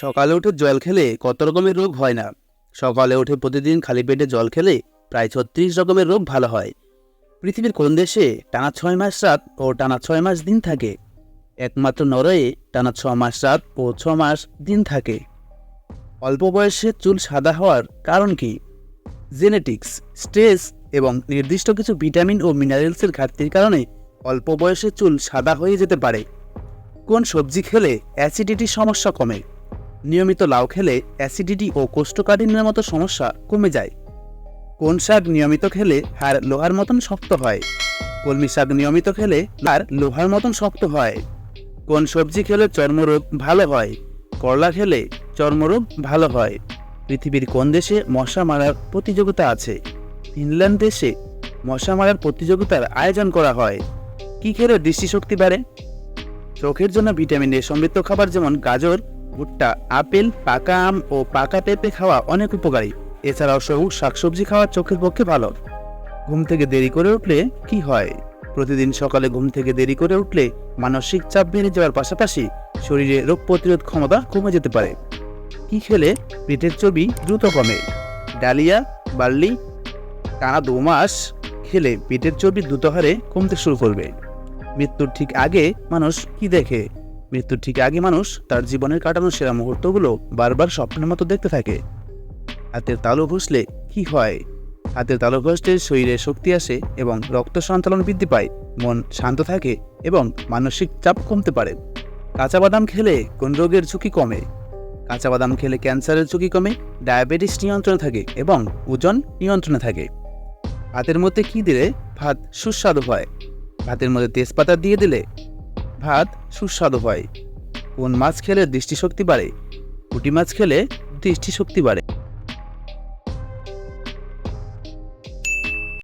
সকালে উঠে জল খেলে কত রকমের রোগ হয় না। সকালে উঠে প্রতিদিন খালি পেটে জল খেলে প্রায় ছত্রিশ রকমের রোগ ভালো হয়। পৃথিবীর কোন দেশে টানা ছয় মাস রাত ও টানা ছয় মাস দিন থাকে? একমাত্র নরয়ে টানা ছ মাস রাত ও ছ মাস দিন থাকে। অল্প বয়সে চুল সাদা হওয়ার কারণ কি? জেনেটিক্স, স্ট্রেস এবং নির্দিষ্ট কিছু ভিটামিন ও মিনারেলসের ঘাটতির কারণে অল্প বয়সে চুল সাদা হয়ে যেতে পারে। কোন সবজি খেলে অ্যাসিডিটির সমস্যা কমে? নিয়মিত লাউ খেলে অ্যাসিডিটি ও কোষ্ঠকাঠিন্যের মতো সমস্যা কমে যায়। কোন শাক নিয়মিত খেলে হাড় লোহার মতন শক্ত হয়? কলমি শাক নিয়মিত খেলে হাড় লোহার মতন শক্ত হয়। কোন সবজি খেলে চর্মরোগ ভালো হয়? করলা খেলে চর্মরোগ ভালো হয়। পৃথিবীর কোন দেশে মশা মারার প্রতিযোগিতা আছে? ফিনল্যান্ড দেশে মশা মারার প্রতিযোগিতার আয়োজন করা হয়। কি খেলে দৃষ্টিশক্তি বাড়ে? চোখের জন্য ভিটামিন এ সমৃদ্ধ খাবার যেমন গাজর ভুট্টা, আপেল, পাকা আম ও পাকা পেঁপে খাওয়া অনেক উপকারী। এছাড়াও সবুজ শাকসবজি খাওয়া চোখের পক্ষে ভালো। ঘুম থেকে দেরি করে উঠলে কি হয়? প্রতিদিন সকালে ঘুম থেকে দেরি করে উঠলে মানসিক চাপ বেড়ে যাওয়ার পাশাপাশি শরীরে রোগ প্রতিরোধ ক্ষমতা কমে যেতে পারে। কি খেলে পেটের চর্বি দ্রুত কমে? ডালিয়া, বার্লি, টানা দু মাস খেলে পেটের চর্বি দ্রুত হারে কমতে শুরু করবে। মৃত্যুর ঠিক আগে মানুষ কি দেখে? মৃত্যুর ঠিক আগে মানুষ তার জীবনের কাটানো সেরা মুহূর্তগুলো বারবার স্বপ্নের মতো দেখতে থাকে। হাতের তালু ঘষলে কি হয়? হাতের তালু ঘষলে শরীরে শক্তি আসে এবং রক্ত সঞ্চালন বৃদ্ধি পায়, মন শান্ত থাকে এবং মানসিক চাপ কমতে পারে। কাঁচা বাদাম খেলে কোন রোগের ঝুঁকি কমে? কাঁচা বাদাম খেলে ক্যান্সারের ঝুঁকি কমে, ডায়াবেটিস নিয়ন্ত্রণে থাকে এবং ওজন নিয়ন্ত্রণে থাকে। ভাতের মধ্যে কি দিলে ভাত সুস্বাদু হয়? ভাতের মধ্যে তেজপাতা দিয়ে দিলে ভাত সুস্বাদু হয়। কোন মাছ খেলে দৃষ্টিশক্তি বাড়ে? পুঁটি মাছ খেলে দৃষ্টিশক্তি বাড়ে।